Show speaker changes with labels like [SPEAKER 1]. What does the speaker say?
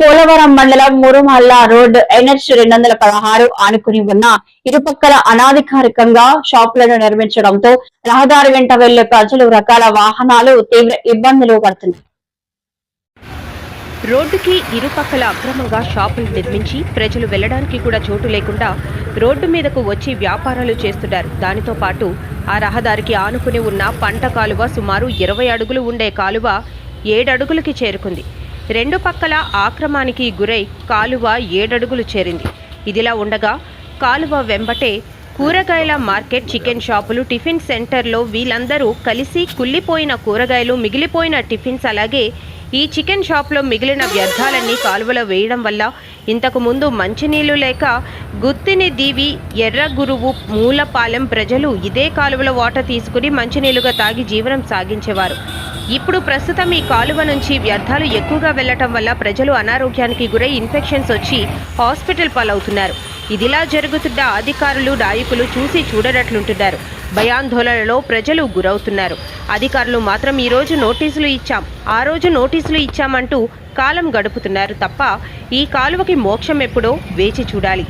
[SPEAKER 1] పోలవరం మండలం Murumalla road NH రెండు వందల పదహారు ఆనుకుని ఉన్న ఇరుపక్కల అనాధికారికంగా షాపులను నిర్మించడంతో రహదారి వెంట వెళ్ళే ప్రజలు రకాల వాహనాలు తీవ్ర ఇబ్బందులు పడుతున్నాయి.
[SPEAKER 2] రోడ్డుకి ఇరుపక్కల అక్రమంగా షాపులు నిర్మించి ప్రజలు వెళ్ళడానికి కూడా చోటు లేకుండా రోడ్డు మీదకు వచ్చి వ్యాపారాలు చేస్తున్నారు. దానితో పాటు ఆ రహదారికి ఆనుకుని ఉన్న పంట కాలువ సుమారు ఇరవై అడుగులు ఉండే కాలువ ఏడడుగులకి చేరుకుంది. రెండు పక్కల ఆక్రమానికి గురై కాలువ ఏడడుగులు చేరింది. ఇదిలా ఉండగా కాలువ వెంబటే కూరగాయల మార్కెట్ చికెన్ షాపులు టిఫిన్ సెంటర్లో వీళ్ళందరూ కలిసి కుళ్ళిపోయిన కూరగాయలు మిగిలిపోయిన టిఫిన్స్ అలాగే ఈ చికెన్ షాప్లో మిగిలిన వ్యర్థాలన్నీ కాలువలో వేయడం వల్ల ఇంతకు ముందు మంచినీళ్ళు లేక గుత్తిని దీవి ఎర్రగురువు మూలపాలెం ప్రజలు ఇదే కాలువలో వాటర్ తీసుకుని మంచినీళ్ళుగా తాగి జీవనం సాగించేవారు. ఇప్పుడు ప్రస్తుతం ఈ కాలువ నుంచి వ్యర్థాలు ఎక్కువగా వెళ్ళటం వల్ల ప్రజలు అనారోగ్యానికి గురై ఇన్ఫెక్షన్స్ వచ్చి హాస్పిటల్ పాలవుతున్నారు. ఇదిలా జరుగుతున్న అధికారులు నాయకులు చూసి చూడనట్లుంటున్నారు. భయాందోళనలో ప్రజలు గురవుతున్నారు. అధికారులు మాత్రం ఈరోజు నోటీసులు ఇచ్చాం. ఆ రోజు నోటీసులు ఇచ్చామంటూ కాలం గడుపుతున్నారు తప్ప ఈ కాలువకి మోక్షం ఎప్పుడో వేచి చూడాలి.